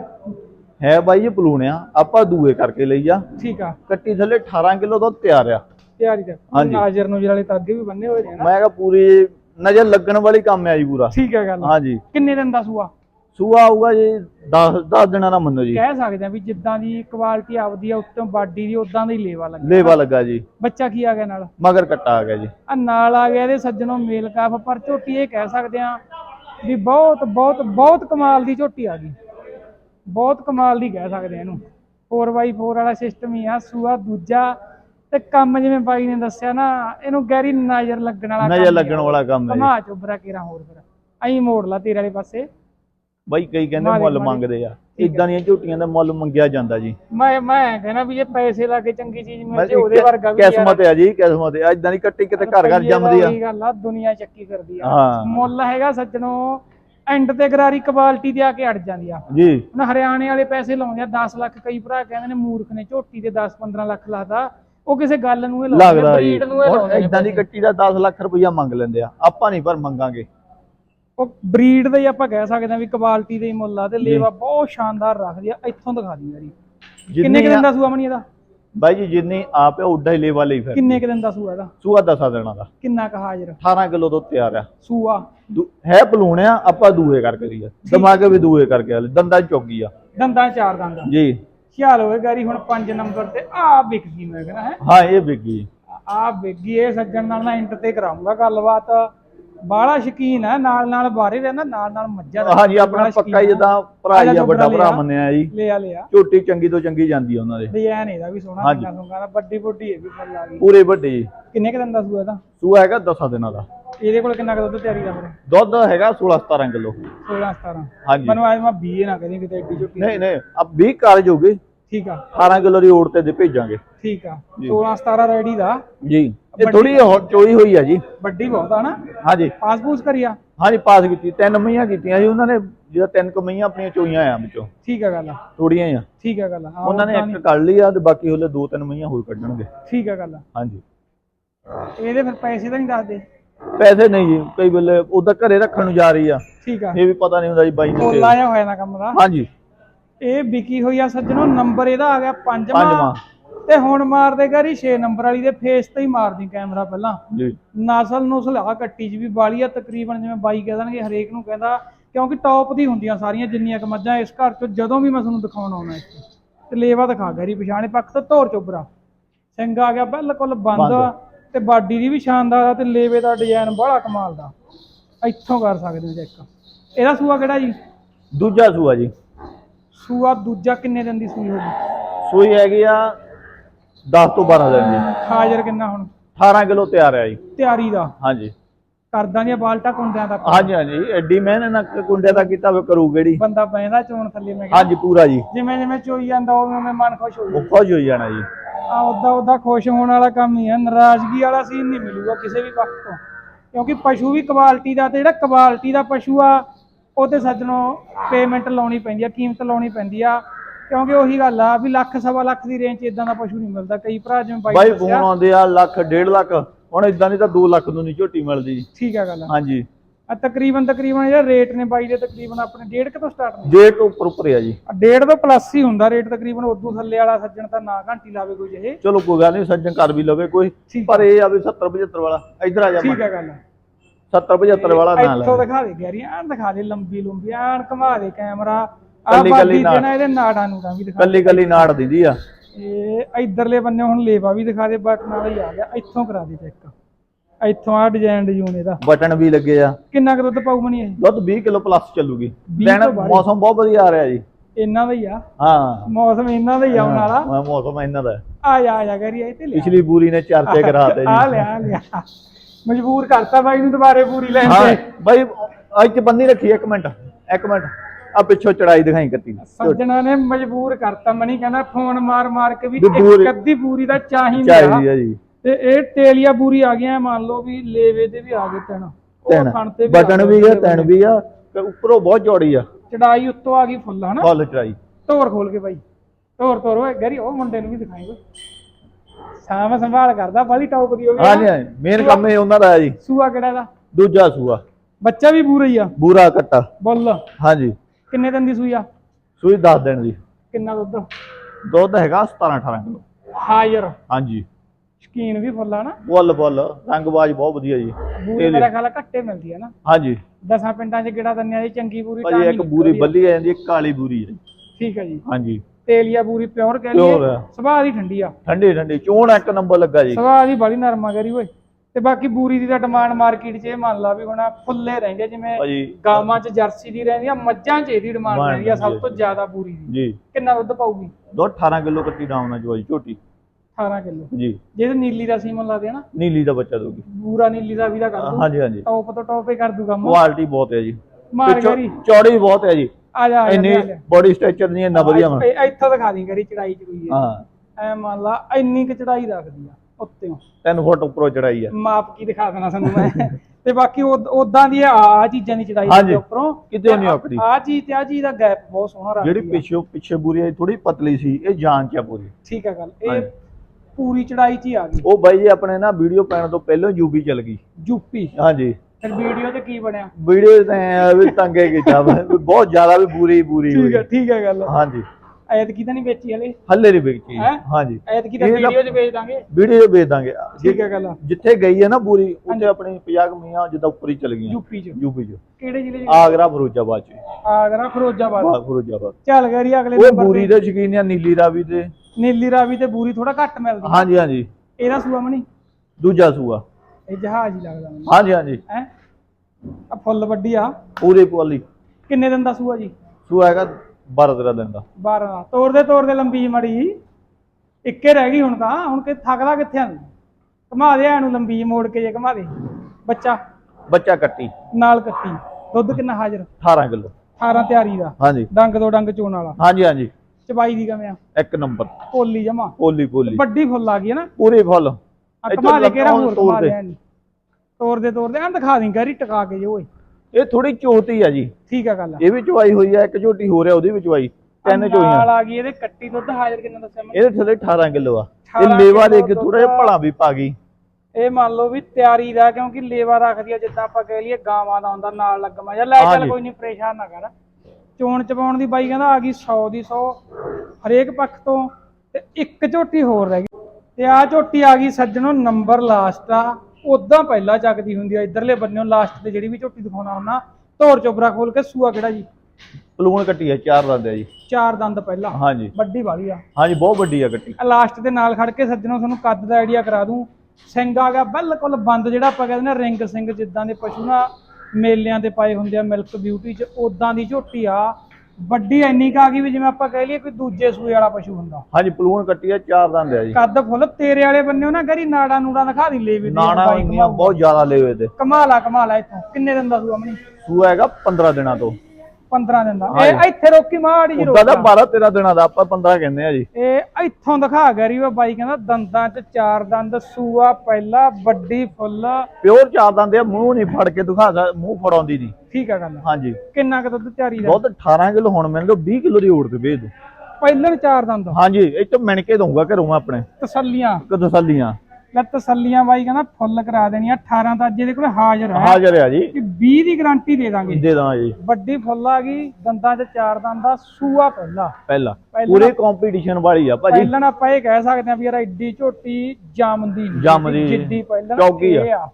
ਹੈ?
ਬਾਈ ਇਹ ਪਲੂਣਿਆ ਆਪਾਂ ਦੂਏ ਕਰਕੇ ਲਈ ਆ।
ਠੀਕ ਆ।
ਕੱਟੀ ਥੱਲੇ 18 ਕਿਲੋ ਦੁੱਧ ਤਿਆਰ ਆ।
ਤਿਆਰੀ
ਹਾਂਜੀ।
ਨਾਜ਼ਰ ਨੂੰ ਜਿਹੜੇ ਤਾਂ ਅੱਗੇ ਵੀ ਬੰਨੇ ਹੋਏ ਨੇ ਨਾ?
ਮੈਂ ਕਿਹਾ ਪੂਰੀ ਨਜ਼ਰ ਲੱਗਣ ਵਾਲੀ ਕੰਮ ਹੈ ਜੀ ਪੂਰਾ।
ਠੀਕ ਹੈ ਗੱਲ।
ਹਾਂਜੀ।
ਕਿੰਨੇ ਦਿਨ ਦਾ ਸੂਆ?
ਸੂਆ ਆਊਗਾ ਜੀ 10 10 ਦਿਨਾਂ ਦਾ ਮੰਨੋ ਜੀ।
ਕਹਿ ਸਕਦੇ ਆ ਵੀ ਜਿੱਦਾਂ ਦੀ ਕੁਆਲਿਟੀ ਆਪਦੀ ਆ ਉੱਤੋਂ ਬਾਡੀ ਦੀ ਉਦਾਂ ਦਾ ਹੀ ਲੇਵਾ ਲੱਗਾ।
ਲੇਵਾ ਲੱਗਾ ਜੀ।
ਬੱਚਾ ਕੀ ਆ ਗਿਆ ਨਾਲ?
ਮਗਰ ਕੱਟਾ ਆ ਗਿਆ ਜੀ।
ਆ ਨਾਲ ਆ ਗਿਆ ਇਹਦੇ ਸੱਜਣੋਂ ਮੇਲ ਕਾਫ ਪਰ ਝੋਟੀ ਇਹ ਕਹਿ ਸਕਦੇ ਆ ਵੀ ਬਹੁਤ ਬਹੁਤ ਬਹੁਤ ਕਮਾਲ ਦੀ ਝੋਟੀ ਆ ਗਈ। ਬਹੁਤ ਕਮਾਲ ਦੀ ਕਹਿ ਸਕਦੇ ਆ ਇਹਨੂੰ। 4x4 ਵਾਲਾ ਸਿਸਟਮ ਹੀ ਆ ਸੂਆ ਦੂਜਾ ਤੇ ਕੰਮ ਜਿਵੇਂ ਬਾਈ ਨੇ ਦੱਸਿਆ ਨਾ ਇਹਨੂੰ ਗੈਰੀ ਨਜ਼ਰ ਲੱਗਣ ਵਾਲਾ
ਨਜ਼ਰ ਲੱਗਣ ਵਾਲਾ ਕੰਮ ਹੈ
ਕਮਾ ਚੋਬਰਾ ਕੇਰਾ ਹੋਰ ਫਿਰ। ਐਂ ਮੋੜ ਲਾ ਤੇਰੇ ਵਾਲੇ ਪਾਸੇ।
ਬਾਈ ਕਈ ਕਹਿੰਦੇ ਮੁੱਲ। ਮੰਗਦੇ ਆ। ਇਦਾਂ ਦੀਆਂ ਝੋਟੀਆਂ ਦਾ ਮੁੱਲ ਮੰਗਿਆ ਜਾਂਦਾ ਜੀ।
ਮੈਂ ਮੈਂ ਕਹਿੰਦਾ ਵੀ ਜੇ ਪੈਸੇ ਲਾ ਕੇ ਚੰਗੀ ਚੀਜ਼ ਮਿਲ ਜੇ ਉਹਦੇ ਵਰਗਾ ਵੀ
ਕਿਸਮਤ ਆ ਜੀ ਕਿਸਮਤ ਆ। ਇਦਾਂ ਦੀ ਕੱਟੀ ਕਿਤੇ ਘਰ ਘਰ ਜੰਮਦੀ ਆ।
ਉਹੀ ਗੱਲ ਆ ਦੁਨੀਆ ਚੱਕੀ ਕਰਦੀ ਆ।
ਹਾਂ।
ਮੁੱਲ ਹੈਗਾ ਸੱਜਣੋ ਐਂਡ ਤੇ ਗਰਾਰੀ ਕੁਆਲਿਟੀ ਤੇ ਆ ਕੇ ਅੜ ਜਾਂਦੀ ਆ।
ਜੀ।
ਹੁਣ ਹਰਿਆਣੇ ਵਾਲੇ ਪੈਸੇ ਲਾਉਂਦੇ ਆ 10 ਲੱਖ ਕਈ ਭਰਾ ਕਹਿੰਦੇ ਨੇ ਮੂਰਖ ਨੇ ਝੋਟੀ ਦੇ 10 15 ਲੱਖ ਲਾਦਾ ਉਹ ਕਿਸੇ ਗੱਲ ਨੂੰ ਇਹ ਲਾਉਂਦੇ ਬਰੀਡ ਨੂੰ ਇਹ ਲਾਉਂਦੇ
ਇਦਾਂ ਦੀ ਕੱਟੀ ਦਾ 10 ਲੱਖ ਰੁਪਈਆ ਮੰਗ ਲੈਂਦੇ ਆ। ਆਪਾਂ ਨਹੀਂ ਪਰ ਮੰਗਾਂਗੇ।
ਉਹ ਬਰੀਡ ਦਾ ਹੀ ਆਪਾਂ ਕਹਿ ਸਕਦੇ ਆ ਵੀ ਕੁਆਲਿਟੀ ਦੇ ਹੀ ਮੁੱਲ ਆ ਤੇ ਲੇਵਾ ਬਹੁਤ ਸ਼ਾਨਦਾਰ ਰੱਖਦੀ ਆ ਇੱਥੋਂ ਦਿਖਾ ਦੀ ਯਾਰੀ ਕਿੰਨੇ ਕੁ ਦਿਨ ਦਾ ਸੂਆ ਮਣੀ ਇਹਦਾ?
ਬਾਈ ਜੀ ਜਿੰਨੀ ਆਪ ਹੈ ਉੱਡਾ ਹੀ ਲੇਵਾ ਲਈ ਫਿਰ।
ਕਿੰਨੇ ਕੁ ਦਿਨ ਦਾ ਸੂਆ ਇਹਦਾ?
ਸੂਆ ਦਸਾਂ ਦੇਣਾ ਦਾ।
ਕਿੰਨਾ ਕੁ ਹਾਜ਼ਰ?
18 ਕਿਲੋ ਤੋਂ ਤਿਆਰ ਆ।
ਸੂਆ?
ਹੈ ਪਲੂਣਿਆ ਆਪਾਂ ਦੂਏ ਕਰਕੇ ਲਈ ਆ। ਦਿਮਾਗ ਵੀ ਦੂਏ ਕਰਕੇ ਆ ਦੰਦਾਂ ਚੌਗੀ ਆ।
ਦੰਦਾਂ ਚਾਰ ਦੰਦ
ਜੀ।
ਖਿਆਲ ਹੋਵੇ ਗਾਰੀ ਹੁਣ 5 ਨੰਬਰ ਤੇ ਆ ਵਿਕ ਗਈ ਮੈਂ ਕਹਿੰਦਾ ਹੈ?
ਹਾਂ ਇਹ ਵਿਕੀ
ਆ ਵਿਕ ਗਈ ਇਹ ਸੱਜਣ ਨਾਲ ਮੈਂ ਇੰਟ ਤੇ ਕਰਾਉਂਗਾ ਗੱਲਬਾਤ। ਬਾਹਲਾ ਸ਼ਕੀਨ ਹੈ ਨਾਲ ਨਾਲ ਬਾਰੇ ਰਹਿੰਦਾ ਨਾਲ ਨਾਲ ਮੱਝਾਂ ਦਾ
ਹਾਂਜੀ ਆਪਣਾ ਪੱਕਾ ਹੀ ਜਿੱਦਾਂ ਭਰਾ ਹੀ ਆ ਵੱਡਾ ਭਰਾ ਮੰਨਿਆ ਜੀ।
ਲਿਆ ਲਿਆ।
ਝੋਟੀ ਚੰਗੀ ਤੋਂ ਚੰਗੀ ਜਾਂਦੀ ਆ ਉਹਨਾਂ ਦੇ।
ਡਿਜ਼ਾਈਨ ਇਹਦਾ ਵੀ ਸੋਹਣਾ
ਹਾਂਜੀ।
ਕਿੰਨਾ ਸੋਹਣਾ ਵੱਡੀ ਵੱਡੀ ਇਹ ਵੀ ਫੁੱਲ ਆ ਗਈ।
ਪੂਰੇ ਵੱਡੇ ਜੀ।
ਕਿੰਨੇ ਕੁ ਦਿਨ ਦਾ ਸੂਆ ਇਹਦਾ?
ਸੂਆ ਹੈਗਾ 10 ਦਿਨਾਂ ਦਾ।
ਇਹਦੇ ਕੋਲ ਕਿੰਨਾ ਕੁ ਦੁੱਧ ਤਿਆਰੀ ਦਾ ਫਿਰ?
ਦੁੱਧ ਹੈਗਾ 16 17 ਕਿਲੋ।
16 17
ਹਾਂਜੀ।
ਮੈਨੂੰ ਆਜ ਮੈਂ 20 ਨਾ ਕਰੀ ਕਿਤੇ ਐਡੀ ਝੋਟੀ
ਨਹੀਂ ਨਹੀਂ ਅਬ 20 ਕਾਰਜ ਹੋ ਗਏ
ਠੀਕ ਆ।
18 ਕਿਲੋ ਦੀ ਓੜ ਤੇ ਦੇ ਭੇਜਾਂਗੇ।
ਠੀਕ ਆ।
ਜੀ।
16 17 ਰੈਡੀ ਦਾ।
ਜੀ। ਇਹ ਥੋੜੀ ਚੋਈ ਹੋਈ ਆ ਜੀ।
ਵੱਡੀ ਬਹੁਤ ਆ ਨਾ।
ਹਾਂਜੀ।
ਪਾਸ ਪੂਸ ਕਰੀਆ
ਹਾਂਜੀ ਪਾਸ ਕੀਤੀ। ਤਿੰਨ ਮਈਆਂ ਕੀਤੀਆਂ ਜੀ। ਉਹਨਾਂ ਨੇ ਜਿਹੜਾ ਤਿੰਨ ਕੁ ਮਈਆਂ ਆਪਣੀਆਂ ਚੋਈਆਂ ਆ ਵਿੱਚੋਂ।
ਠੀਕ ਆ ਗੱਲ
ਥੋੜੀਆਂ ਆ
ਠੀਕ ਆ ਗੱਲ
ਉਹਨਾਂ ਨੇ ਇੱਕ ਕੱਢ ਲਈ ਆ ਤੇ ਬਾਕੀ ਉਹਲੇ ਦੋ ਤਿੰਨ ਮਈਆਂ ਹੋਰ ਕੱਢਣਗੇ।
ਠੀਕ ਆ ਗੱਲ
ਹਾਂਜੀ।
ਇਹਦੇ ਫਿਰ ਪੈਸੇ ਤਾਂ ਨਹੀਂ ਦੱਸਦੇ?
ਪੈਸੇ ਨਹੀਂ ਜੀ। ਕਈ ਵੇਲੇ ਉਹਦਾ ਘਰੇ ਰੱਖਣ ਨੂੰ ਜਾ ਰਹੀ ਆ।
ਠੀਕ ਆ।
ਇਹ ਵੀ ਪਤਾ ਨਹੀਂ ਹੁੰਦਾ ਜੀ ਬਾਈ ਨੇ
ਉਹ ਲਾਇਆ ਹੋਇਆ ਨਾ ਕੰਮ ਦਾ।
ਹਾਂਜੀ।
ਇਹ ਵਿਕੀ ਹੋਈ ਆ ਸੱਜਣੋ ਨੰਬਰ ਇਹਦਾ ਆ ਗਿਆ ਪੰਜਵਾਂ। ਤੇ ਹੁਣ ਮਾਰ ਦੇਗਾ ਰੀ 6 ਨੰਬਰ ਵਾਲੀ ਦੇ ਫੇਸ ਤੇ ਹੀ ਮਾਰਦੀ ਕੈਮਰਾ ਪਹਿਲਾਂ।
ਜੀ।
ਨਸਲ ਨੁਸਲ ਆ ਕੱਟੀ ਚ ਵੀ ਵਾਲੀ ਆ ਤਕਰੀਬਨ ਜਿਵੇਂ ਬਾਈ ਕਹਿ ਦੇਣਗੇ ਹਰੇਕ ਨੂੰ ਕਹਿੰਦਾ ਕਿਉਂਕਿ ਟੌਪ ਦੀ ਹੁੰਦੀਆਂ ਸਾਰੀਆਂ ਜਿੰਨੀਆਂ ਕ ਮੱਝਾਂ ਇਸ ਘਰ ਚੋਂ ਜਦੋਂ ਵੀ ਮੈਂ ਤੁਹਾਨੂੰ ਦਿਖਾਉਣ ਆਉਣਾ ਇੱਥੇ। ਤੇ ਲੇਵਾ ਦਿਖਾ ਗਰੀ ਪਛਾਣੇ ਪੱਖ ਤੋਂ ਧੌਰ ਚੋਬਰਾ। ਸਿੰਘ ਆ ਗਿਆ ਬਿਲਕੁਲ ਬੰਦ
ਬੰਦ।
ਤੇ ਬਾਡੀ ਦੀ ਵੀ ਸ਼ਾਨਦਾਰ ਆ ਤੇ ਲੇਵੇ ਦਾ ਡਿਜ਼ਾਈਨ ਬੜਾ ਕਮਾਲ ਦਾ। ਇੱਥੋਂ ਕਰ ਸਕਦੇ ਹੋ ਚੈੱਕ ਇਹਦਾ ਸੂਆ ਕਿਹੜਾ ਜੀ?
ਦੂਜਾ ਸੂਆ ਜੀ।
ਸੂਆ ਦੂਜਾ ਕਿੰਨੇ ਦਿਨ ਦੀ ਸੂਈ ਹੋਗੀ
ਸੂਈ ਹੈਗੀ ਆ 10 ਤੋਂ 12 ਦਿਨ ਦੀ।
ਹਾਜ਼ਰ ਕਿੰਨਾ ਹੁਣ?
18 ਕਿਲੋ ਤਿਆਰ ਹੈ ਜੀ।
ਤਿਆਰੀ ਦਾ?
ਹਾਂਜੀ।
ਕਰਦਾਂ ਦੀਆਂ ਬਾਲਟਾ ਕੁੰਡਿਆਂ ਦਾ
ਹਾਂਜੀ ਹਾਂਜੀ। ਐਡੀ ਮਿਹਨਤ ਨਾਲ ਕੁੰਡੇ ਦਾ ਕੀਤਾ ਵੇ ਕਰੂ ਕਿਹੜੀ?
ਬੰਦਾ ਬੈਂਦਾ ਚੋਣ ਥੱਲੇ ਮੈਂ ਕਿਹਾ।
ਹਾਂਜੀ ਪੂਰਾ ਜੀ।
ਜਿਵੇਂ ਜਿਵੇਂ ਚੋਈ ਜਾਂਦਾ ਉਵੇਂ ਉਵੇਂ ਮਨ ਖੁਸ਼ ਹੋ ਜਾਂਦਾ
ਖੁਸ਼ ਹੋਈ ਜਾਣਾ ਜੀ।
ਆ ਉਦਾਂ ਉਦਾਂ ਖੁਸ਼ ਹੋਣ ਵਾਲਾ ਕੰਮ ਹੀ ਆ। ਨਾਰਾਜ਼ਗੀ ਵਾਲਾ ਸੀਨ ਨਹੀਂ ਮਿਲੂਗਾ ਕਿਸੇ ਵੀ ਵਕਤ ਤੋਂ। ਕਿਉਂਕਿ ਪਸ਼ੂ ਵੀ ਕੁਆਲਿਟੀ ਦਾ ਤੇ ਜਿਹੜਾ ਕੁਆਲਿਟੀ ਦਾ ਪਸ਼ੂ ਆ ਉਹ ਤੇ ਸੱਜਣੋ ਪੇਮੈਂਟ ਲਾਉਣੀ ਪੈਂਦੀ ਆ ਕੀਮਤ ਲਾਉਣੀ ਪੈਂਦੀ ਆ। ਕਿਉਂਕਿ ਉਹੀ ਗੱਲ ਆ ਵੀ ਲੱਖ ਸਵਾ ਲੱਖ ਦੀ ਰੇਂਜ 'ਚ ਇਦਾਂ ਦਾ ਪਸ਼ੂ ਨਹੀਂ ਮਿਲਦਾ। ਕਈ ਭਰਾ ਜਿਵੇਂ ਬਾਈ
ਬਾਈ ਫੋਨ
ਦੱਸਿਆ
ਆਉਂਦੇ ਆ ਲੱਖ ਡੇਢ ਲੱਖ ਹੁਣ ਇਦਾਂ ਦੀ ਤਾਂ 2 ਲੱਖ ਨੂੰ ਨਹੀਂ ਝੋਟੀ ਮਿਲਦੀ।
ਠੀਕ ਆ ਗੱਲ ਆ।
ਹਾਂਜੀ।
ਆ ਤਕਰੀਬਨ ਤਕਰੀਬਨ ਜਿਹੜਾ ਰੇਟ ਨੇ ਬਾਈ ਦੇ ਤਕਰੀਬਨ ਆਪਣੇ ਡੇਢ ਕੁ ਤੋਂ ਸਟਾਰਟ ਨੇ।
ਡੇਢ ਤੋਂ ਉੱਪਰ ਉੱਪਰ ਆ ਜੀ।
ਆ ਡੇਢ ਤੋਂ ਪਲੱਸ ਹੀ ਹੁੰਦਾ ਰੇਟ ਤਕਰੀਬਨ ਉਦੋਂ ਥੱਲੇ ਵਾਲਾ ਸੱਜਣ ਤਾਂ ਨਾ ਘੰਟੀ ਲਾਵੇ ਕੋਈ ਜਿਹੇ।
ਚਲੋ ਕੋਈ ਗੱਲ ਨਹੀਂ ਸੱਜਣ ਕਰ ਵੀ ਲਵੇ ਕੋਈ।
ਠੀਕ
ਪਰ ਇਹ ਆ ਵੀ 70 75 ਵਾਲਾ ਇੱਧਰ ਆ ਜਾ
ਠੀਕ ਆ ਗੱਲ
70 75 ਵਾਲਾ ਨਾ
ਇੱਥੋਂ ਦਿਖਾ ਦੇ ਗੈਰੀ ਆਣ ਦਿਖਾ ਦੇ ਲੰਬੀ ਲੰਬੀ ਆਣ ਘੁਮਾ ਦੇ ਕੈਮਰਾ ਆ
ਕੱਲੀ- ਕੱਲੀ ਨਾੜ।
ਇਹਦੇ ਨਾੜਾਂ ਨੂੰ ਤਾਂ ਵੀ ਦਿਖਾ
ਕੱਲੀ ਕੱਲੀ ਨਾੜ ਦਿੰਦੀ ਆ।
ਇਹ ਇਧਰਲੇ ਬੰਨੇ ਹੁਣ ਲੇਵਾ ਵੀ ਦਿਖਾ ਦੇ ਬਟਨ ਵਾਲਾ ਹੀ ਆ ਗਿਆ ਇੱਥੋਂ ਕਰਾ ਦੇ ਚੈੱਕ ਇੱਥੋਂ ਆ ਡਿਜ਼ਾਈਨ ਡਿਜ਼ੂਨ ਇਹਦਾ।
ਬਟਨ ਵੀ ਲੱਗੇ ਆ।
ਕਿੰਨਾ ਕੁ ਦੁੱਧ ਪਾਉ ਮਣੀ ਇਹ?
ਦੁੱਧ 20 ਕਿਲੋ ਪਲੱਸ ਚੱਲੂਗੀ।
20
ਦਿਨ
ਤੋਂ ਬਾਹਰ।
ਮੌਸਮ ਬਹੁਤ ਵਧੀਆ ਆ ਰਿਹਾ ਜੀ।
ਇਹਨਾਂ ਦਾ ਹੀ ਆ।
ਹਾਂ।
ਮੌਸਮ ਇਹਨਾਂ ਦਾ ਹੀ ਆਉਣ ਵਾਲਾ।
ਮੌਸਮ ਇਹਨਾਂ ਦਾ।
ਆ ਜਾ ਆ ਜਾ ਕਰੀ ਲਿਆ।
ਪਿਛਲੀ ਪੂਰੀ ਨੇ ਚਰਚੇ ਕਰਾਤੇ
ਆ
ਜੀ।
ਲਿਆ ਆ ਲਿਆ। ਮਜਬੂਰ ਕਰਤਾ ਬਾਈ ਨੂੰ ਦੁਬਾਰੇ ਪੂਰੀ ਲੈਣ
ਹਾਂ
ਤੇ
ਬਾਈ ਅੱਜ ਬੰਦੀ ਰੱਖੀ ਇੱਕ ਮਿੰਟ ਇੱਕ ਮਿੰਟ। ਆ ਪਿੱਛੋਂ ਚੜਾਈ ਦਿਖਾਈ ਕੱਤੀ।
ਸੱਜਣਾ ਨੇ ਮਜਬੂਰ ਕਰਤਾ ਮਨੀ ਕਹਿੰਦਾ ਫੋਨ ਮਾਰ ਮਾਰ ਕੇ ਵੀ
ਵੀ ਪੂਰੀ-
ਇੱਕ ਅੱਧੀ ਪੂਰੀ ਦਾ ਚਾਹੀਦੀ
ਚਾਹੀਦੀ
ਆ
ਜੀ।
ਤੇ ਇਹ ਟੇਲੀਆ ਪੂਰੀ ਆ ਗਈਆਂ ਮੰਨ ਲਓ ਵੀ ਲੇਵੇ ਤੇ ਵੀ ਆ ਗਏ ਤਣ
ਤੈਨ।
ਤੇ
ਬਟਨ ਵੀ ਆ ਤੈਨ ਵੀ ਆ ਤੇ ਉੱਪਰੋਂ ਬਹੁਤ ਚੌੜੀ ਆ।
ਚੜਾਈ ਉੱਤੋਂ ਆ ਗਈ ਫੁੱਲ ਹਨਾ?
ਫੁੱਲ ਚੜਾਈ।
ਧੋਰ ਖੋਲ ਕੇ ਬਾਈ। ਧੋਰ ਧੋਰ ਓਏ ਗਰੀ ਉਹ ਮੁੰਡੇ ਨੂੰ ਵੀ ਦਿਖਾਈ ਓਏ। ਸਾਮ ਸੰਭਾਲ ਕਰਦਾ ਬੜੀ ਟੌਪ ਦੀ ਹੋ ਗਈ
ਹਾਂਜੀ ਹਾਂਜੀ ਮੇਨ ਕੰਮ ਇਹ ਉਹਨਾਂ ਦਾ ਹੈ ਜੀ।
ਸੂਆ ਕਿਹੜਾ ਦਾ
ਦੂਜਾ ਸੂਆ।
ਬੱਚਾ ਵੀ ਪੂਰਾ ਹੀ ਆ।
ਬੂਰਾ ਕੱਟਾ।
ਬੁੱਲ।
ਹਾਂਜੀ।
ਕਿੰਨੇ ਦਿਨ ਦੀ ਸੂਈ ਆ?
ਸੂਈ 10 ਦਿਨ ਦੀ।
ਕਿੰਨਾ ਦੁੱਧ?
ਦੁੱਧ ਹੈਗਾ 17 18 ਕਿਲੋ।
ਹਾਜ਼ਰ।
ਹਾਂਜੀ।
ਸ਼ਕੀਨ ਵੀ ਫੁੱਲ ਆ ਨਾ।
ਫੁੱਲ ਫੁੱਲ। ਰੰਗਬਾਜ਼ ਬਹੁਤ ਵਧੀਆ ਜੀ।
ਬੂਰੀ ਮੇਰਾ ਖਿਆਲ ਆ ਘੱਟੇ ਮਿਲਦੀ ਆ ਨਾ।
ਹਾਂਜੀ।
ਦਸਾਂ ਪਿੰਡਾਂ 'ਚ ਗੇੜਾ ਦੰਨਿਆ ਦੀ ਚੰਗੀ ਬੂਰੀ
ਭਾਜੀ ਇੱਕ ਬੂਰੀ। ਬੱਲੀ ਆ ਜਾਂਦੀ ਇੱਕ ਕਾਲੀ ਬੂਰੀ ਹੈ
ਠੀਕ ਹੈ ਜੀ।
ਹਾਂਜੀ।
ਤੇਲੀਆ ਬੂਰੀ ਪਿਓਰ ਕਹਿ
Pure
ਲਈਏ
ਆ।
ਸੁਭਾਅ ਦੀ ਠੰਡੀ ਆ।
ਠੰਡੀ ਠੰਡੀ। ਚੋਣ ਇੱਕ ਨੰਬਰ ਲੱਗਾ ਜੀ।
ਸੁਭਾਅ ਦੀ ਬੜੀ ਨਰਮਾ ਕਰੀ ਓਏ। ਤੇ ਬਾਕੀ ਬੂਰੀ ਦੀ ਤਾਂ ਡਿਮਾਂਡ ਮਾਰਕੀਟ 'ਚ ਇਹ ਮੰਨ ਲਾ ਵੀ ਹੁਣ ਆਹ ਫੁੱਲੇ ਰਹਿੰਦੇ ਜਿਵੇਂ
ਭਾਜੀ
ਗਾਵਾਂ 'ਚ ਜਰਸੀ ਦੀ ਰਹਿੰਦੀ ਆ ਮੱਝਾਂ 'ਚ ਇਹਦੀ ਡਿਮਾਂਡ
Demand
ਰਹਿੰਦੀ ਆ ਸਭ ਤੋਂ ਜ਼ਿਆਦਾ ਬੂਰੀ ਦੀ।
ਜੀ।
ਕਿੰਨਾ ਦੁੱਧ ਪਾਊਗੀ?
ਦੁੱਧ 18 ਕਿਲੋ ਕੱਟੀ ਡਾਉਣਾ ਜੀ ਭਾਜੀ ਝੋਟੀ।
18 ਕਿਲੋ।
ਜੀ।
ਜੇ ਤੇ ਨੀਲੀ ਦਾ ਸੀਮਨ ਲਾ ਦੇ ਨਾ
ਨੀਲੀ ਦਾ ਬੱਚਾ ਦੋਗੀ
ਬੂਰਾ ਨੀਲੀ ਦਾ ਵੀ ਦਾ ਕਰ ਦੂ
ਹਾਂਜੀ ਹਾਂਜੀ।
ਟੌਪ ਤੋਂ ਟੌਪ ਹੀ ਕਰ ਦੂ ਕੰਮ
ਕੁਆਲਿਟੀ ਬਹੁਤ ਹੈ ਜੀ।
ਮਾਰ
ਪਿੱਛੋਂ
ਗਰੀ
ਚੌੜੀ ਬਹੁਤ ਹੈ ਜੀ।
ਆ ਜਾ ਆ
ਇੰਨੀ
ਆ
ਬੋਡੀ ਸਟਰਕਚਰ ਨਹੀਂ ਇੰਨਾ ਵਧੀਆ
ਇਹ- ਇੱਥੋਂ ਦਿਖਾ ਦੀ ਕਰੀ ਚੜਾਈ ਚੜੂਈ ਹੈ। ਐ ਮੰਨ ਲਾ ਇੰਨੀ ਕੁ ਚੜਾਈ ਰੱਖਦੀ ਆ ਉੱਤੇੋਂ
3 ਫੁੱਟ ਉੱਪਰੋਂ ਚੜਾਈ ਹੈ
ਮਾਪ ਕੀ ਦਿਖਾ ਦੇਣਾ ਸਾਨੂੰ ਮੈਂ। ਤੇ ਬਾਕੀ ਉਦਾਂ ਦੀ ਆ ਚੀਜ਼ਾਂ ਦੀ ਚੜਾਈ। ਦੇ ਉੱਪਰੋਂ।
ਕਿਤੇ ਨਹੀਂ ਔਕੜੀ
ਆ ਚੀਜ਼ ਤੇ ਆ ਚੀਜ਼ ਦਾ ਗੈਪ ਬਹੁਤ ਸੋਹਣਾ ਰੱਖਦੀ
ਜਿਹੜੀ
ਆ।
ਪਿੱਛੋਂ ਪਿੱਛੇ ਬੂਰੀ ਥੋੜੀ ਪਤਲੀ ਸੀ ਇਹ ਜਾਨ ਚ ਆ ਪੂਰੀ।
ਠੀਕ ਹੈ ਗੱਲ। ਇਹ। ਪੂਰੀ ਚੜਾਈ 'ਚ ਹੀ ਆ ਗਈ।
ਉਹ ਬਾਈ ਜੀ ਆਪਣੇ ਨਾ ਵੀਡੀਓ ਪੈਣ ਤੋਂ ਪਹਿਲਾਂ ਯੂਪੀ ਚਲ ਗਈ।
ਯੂਪੀ।
ਹਾਂਜੀ।
ਫਿਰ ਵੀਡੀਓ ਤੇ ਕੀ ਬਣਿਆ?
ਵੀਡੀਓ ਤੇ ਐਂ ਆ ਵੀ ਤੰਗੇ ਕੀਤਾ ਵਾ, ਵੀ ਬਹੁਤ ਜ਼ਿਆਦਾ ਵੀ ਬੂਰੀ ਬੂਰੀ
ਠੀਕ ਹੈ
ਹੋਈ
ਠੀਕ ਹੈ ਗੱਲ।
ਹਾਂਜੀ।
ਐਤ ਕੀ ਤਾਂ ਨਹੀਂ ਵੇਚੀ ਹਲੇ?
ਹੱਲੇ ਨਹੀਂ ਵਿਕਦੀ
ਹੈਂ?
ਹਾਂਜੀ।
ਐਤ ਕੀ ਤਾਂ
ਇਹ ਤਾਂ-
ਵੀਡੀਓ 'ਚ ਵੇਚ ਦਾਂਗੇ।
ਵੀਡੀਓ ਵੇਚ ਦਾਂਗੇ।
ਠੀਕ ਹੈ ਗੱਲ।
ਜਿੱਥੇ ਗਈ ਹੈ ਨਾ ਬੂਰੀ ਉੱਥੇ ਆਪਣੀ 50 ਮੀਆਂ ਜਿੱਦਾਂ ਉੱਪਰ ਹੀ ਚਲ ਗਈਆਂ
ਯੂਪੀ 'ਚ।
ਯੂਪੀ ਚ।
ਕਿਹੜੇ ਜ਼ਿਲ੍ਹੇ 'ਚ?
ਆਗਰਾ ਫਿਰੋਜ਼ਾਬਾਦ ਚ।
ਆਗਰਾ ਫਿਰੋਜ਼ਾਬਾਦ।
ਵਾਹ, ਫਿਰੋਜ਼ਾਬਾਦ।
ਚੱਲ ਗਰੀ ਅਗਲੇ
ਉਹ
ਨੰਬਰ
ਬੂਰੀ
ਤੇ।
ਦੇ ਸ਼ਕੀਨ ਆ ਨੀਲੀ ਰਾਵੀ ਤੇ।
ਨੀਲੀ ਰਾਵੀ ਤੇ ਬੂਰੀ ਥੋੜਾ ਘੱਟ ਮਿਲਦੀ।
ਹਾਂਜੀ ਹਾਂਜੀ।
ਇਹਦਾ ਸੂਆ ਮਣੀ?
ਦੂਜਾ ਸੂਆ।
ਇਹ ਜਹਾਜ਼ ਹੀ ਲੱਗਦਾ ਮੈਨੂੰ।
ਹਾਂਜੀ ਹਾਂਜੀ।
ਹੈ? ਆ ਫੁੱਲ ਵੱਡੀ ਆ।
ਪੂਰੇ ਪੁਆਲੀ।
ਕਿੰਨੇ ਦਿਨ ਦਾ ਸੂਆ ਜੀ?
ਸੂਆ ਹੈਗਾ 12 13 ਦਿਨ ਦਾ।
12 ਦਾ। ਤੋੜਦੇ ਤੋੜਦੇ ਲੰਬੀ ਮੜੀ ਇੱਕੇ ਰਹਿ ਗਈ ਹੁਣ ਤਾਂ। ਹੁਣ ਕਿ ਥੱਕਦਾ ਕਿੱਥੇ ਆਂ? ਘਮਾ ਦੇ ਇਹਨੂੰ ਲੰਬੀ ਮੋੜ ਕੇ ਜੇ ਘਮਾ ਦੇ। ਬੱਚਾ?
ਬੱਚਾ ਕੱਟੀ।
ਨਾਲ ਕੱਟੀ। ਦੁੱਧ ਕਿੰਨਾ ਹਾਜ਼ਰ?
18 ਕਿਲੋ।
18 ਤਿਆਰੀ ਦਾ।
ਹਾਂਜੀ।
ਡੰਗ ਦੋ ਡੰਗ ਚੋਣ ਵਾਲਾ।
ਹਾਂਜੀ ਹਾਂਜੀ।
ਚਬਾਈ ਦੀ ਕਿਵੇਂ ਆ?
ਇੱਕ ਨੰਬਰ।
ਪੋਲੀ ਜਮਾ।
ਪੋਲੀ ਪੋਲੀ।
ਵੱਡੀ ਫੁੱਲ ਆ ਗਈ ਹੈ ਨਾ।
ਪੂਰੀ ਫੁੱਲ।
ਆ
ਇੱਥੋਂ
ਘਮਾ ਦੇ ਕਿਹੜਾ
ਲੱਗਾ
ਹੋਰ
ਤੋੜ
ਘਮਾ
ਦੇ।
ਦੇ ਇਹਨੂੰ। ਤੋੜਦੇ ਤੋੜਦੇ ਆਂ ਦਿਖਾ ਦੀ ਗਰੀ ਟਕਾ ਕੇ ਜੇ ਓਏ।
ਇਹ ਥੋੜੀ ਚੋਤੀ ਆ ਜੀ।
ਠੀਕ ਆ ਗੱਲ
ਇਹ ਵੀ ਚਵਾਈ ਹੋਈ ਆ ਇੱਕ ਝੋਟੀ ਹੋ ਰਿਹਾ ਉਹਦੀ ਵੀ ਚਵਾਈ ਤਿੰਨ
ਨਾਲ
ਚੋਈਆਂ।
ਆ ਗਈ ਇਹਦੇ ਕੱਟੀ ਦੁੱਧ ਹਾਜ਼ਰ ਕਿੰਨਾ ਦੱਸਿਆ ਮੈਂ
ਇਹਦੇ ਥੱਲੇ 18 ਕਿਲੋ ਆ।
18
ਇਹ ਲੇਵਾ ਦੇ
ਕਿੱਲੋ
ਕੇ ਥੋੜਾ ਜਿਹਾ
ਦੁੱਧ।
ਭਲਾ ਵੀ ਪਾ ਗਈ।
ਇਹ ਮੰਨ ਲਓ ਵੀ ਤਿਆਰੀ ਦਾ ਕਿਉਂਕਿ ਲੇਵਾ ਰੱਖਦੀ ਆ ਜਿੱਦਾਂ ਆਪਾਂ ਕਹਿ ਲਈਏ ਗਾਵਾਂ ਦਾ ਹੁੰਦਾ ਨਾਲ ਲੱਗਮਾ। ਜਾਂ ਲੈ ਚੱਲ
ਹਾਂਜੀ।
ਕੋਈ ਨਹੀਂ ਪਰੇਸ਼ਾਨ ਨਾ ਕਰ। ਚੋਣ ਚਪਾਉਣ ਦੀ ਬਾਈ ਕਹਿੰਦਾ ਆ ਗਈ 100 ਦੀ 100 ਹਰੇਕ ਪੱਖ ਤੋਂ ਤੇ ਇੱਕ ਝੋਟੀ ਹੋਰ ਰਹਿ ਗਈ। ਤੇ ਆ ਝੋਟੀ ਆ ਗਈ ਸੱਜਣੋ ਨੰਬਰ ਲਾਸਟ ਆ। ਉਦਾਂ ਪਹਿਲਾਂ ਚੱਕਦੀ ਹੁੰਦੀ ਆ ਇਧਰਲੇ ਬੰਨਿਓ ਲਾਸਟ ਤੇ ਜਿਹੜੀ ਵੀ ਝੋਟੀ ਦਿਖਾਉਣਾ ਹੁੰਦਾ ਧੋਰ ਚੋਬਰਾ ਖੋਲ ਕੇ ਸੂਆ ਕਿਹੜਾ ਜੀ?
ਪਲੂਣ ਕੱਟੀ ਆ ਚਾਰ ਦੰਦ ਆ ਜੀ।
ਚਾਰ ਦੰਦ ਪਹਿਲਾਂ।
ਹਾਂਜੀ।
ਵੱਡੀ ਵਾਲੀ ਆ।
ਹਾਂਜੀ ਬਹੁਤ ਵੱਡੀ ਆ ਕੱਟੀ।
ਲਾਸਟ ਦੇ ਨਾਲ ਖੜ ਕੇ ਸੱਜਣੋ ਤੁਹਾਨੂੰ ਕੱਦ ਦਾ ਆਈਡੀਆ ਕਰਾ ਦੂੰ। ਸਿੰਘ ਆ ਗਿਆ ਬਿਲਕੁਲ ਬੰਦ ਜਿਹੜਾ ਆਪਾਂ ਕਹਿੰਦੇ ਨੇ ਰਿੰਗ ਸਿੰਘ ਜਿੱਦਾਂ ਦੇ ਪਸ਼ੂ ਨਾ ਮੇਲਿਆਂ ਤੇ ਪਾਏ ਹੁੰਦੇ ਆ ਮਿਲਕ ਬਿਊਟੀ ਚ ਉਦਾਂ ਦੀ ਝੋਟੀ ਆ। ਵੱਡੀ ਇੰਨੀ ਕੁ ਆ ਗਈ ਵੀ ਜਿਵੇਂ ਆਪਾਂ ਕਹਿ ਲਈਏ ਕੋਈ ਦੂਜੇ ਸੂਏ ਵਾਲਾ ਪਸ਼ੂ ਹੁੰਦਾ।
ਹਾਂਜੀ ਪਲੂਣ ਕੱਟੀ ਆ ਚਾਰ ਦੰਦ ਆ ਜੀ।
ਕੱਦ ਫੁੱਲ ਤੇਰੇ ਵਾਲੇ ਬੰਨਿਓ ਨਾ ਗਰੀ ਨਾੜਾ ਨੂੜਾ ਦਿਖਾ ਦੀ ਲੈ ਵੀ ਦੇ
ਨਾਣਾ
ਬਾਈ
ਇੰਨੀਆਂ ਬਹੁਤ ਜ਼ਿਆਦਾ ਹੋਏ ਤੇ।
ਕਮਾਲਾ ਕਮਾਲਾ ਇੱਥੋਂ। ਕਿੰਨੇ ਦਿਨ ਦਾ ਸੂਆ ਮਣੀ?
ਸੂਆ ਹੈਗਾ 15 ਦਿਨਾਂ ਤੋਂ।
15 ਦਿਨ ਦਾ। ਇਹ ਇੱਥੇ ਰੋਕੀ ਮਾੜੀ ਜੀ
ਉਦਾਂ
ਰੋਕ
ਦਾ 12 13 ਦਿਨਾਂ ਦਾ ਆਪਾਂ 15 ਕਹਿੰਦੇ ਆ ਜੀ।
ਇਹ ਇੱਥੋਂ ਦਿਖਾ ਗਰੀ ਉਹ ਬਾਈ ਕਹਿੰਦਾ ਦੰਦਾਂ 'ਚ ਚਾਰ ਦੰਦ ਸੂਆ ਪਹਿਲਾ ਵੱਡੀ ਫੁੱਲ।
ਪਿਓਰ ਚਾਰ ਦੰਦ ਆ ਮੂੰਹ ਨਹੀਂ ਫੜ ਕੇ ਦਿਖਾ ਸਕਦਾ ਮੂੰਹ ਫੜਾਉਂਦੀ ਨਹੀਂ।
ਠੀਕ ਆ ਗੱਲ।
ਹਾਂਜੀ।
ਕਿੰਨਾ ਕੁ ਦੁੱਧ ਤਿਆਰੀ ਦਾ?
ਦੁੱਧ 18 ਕਿਲੋ ਹੁਣ ਮੈਨੂੰ 20 ਕਿਲੋ ਦੀ ਓੜ ਕੇ ਭੇਜ ਦੋ
ਪਹਿਲਣ ਚਾਰ ਦੰਦ?
ਹਾਂਜੀ ਇਹ ਤੋਂ ਮਿਣ ਕੇ ਦਊਂਗਾ ਘਰੋਂ ਆਪਣੇ।
ਤਸੱਲੀਆਂ।
ਕਿ ਤਸੱਲੀਆਂ।
ਲੈ ਤਸੱਲੀਆਂ ਬਾਈ ਕਹਿੰਦਾ ਫੁੱਲ ਕਰਾ ਦੇਣੀਆਂ 18 ਤਾਂ ਅੱਜ ਇਹਦੇ ਕੋਲ ਹਾਜ਼ਰ ਹੈ।
ਹਾਜ਼ਰ ਆ ਜੀ।
ਕਿ 20 ਦੀ ਗਾਰੰਟੀ ਦੇ ਦਾਂਗੇ।
ਦੇ ਦਾਂ ਜੀ।
ਵੱਡੀ ਫੁੱਲ ਆ ਗਈ ਦੰਦਾਂ 'ਚ ਚਾਰ ਦੰਦ ਦਾ ਸੂਆ ਪਹਿਲਾ
ਪਹਿਲਾ।
ਪਹਿਲਾਂ-
ਪੂਰੇ ਕੰਪੀਟੀਸ਼ਨ ਵਾਲੀ ਆ ਭਾਜੀ।
ਪਹਿਲਣ ਆਪਾਂ ਇਹ ਕਹਿ ਸਕਦੇ ਆ ਵੀ ਯਾਰ ਐਡੀ ਝੋਟੀ ਜੰਮਦੀ ਨੀ,
ਜੰਮਦੀ।
ਜਿੱਦੀ ਪਹਿਲਣ
ਚੌਕੀ ਆ।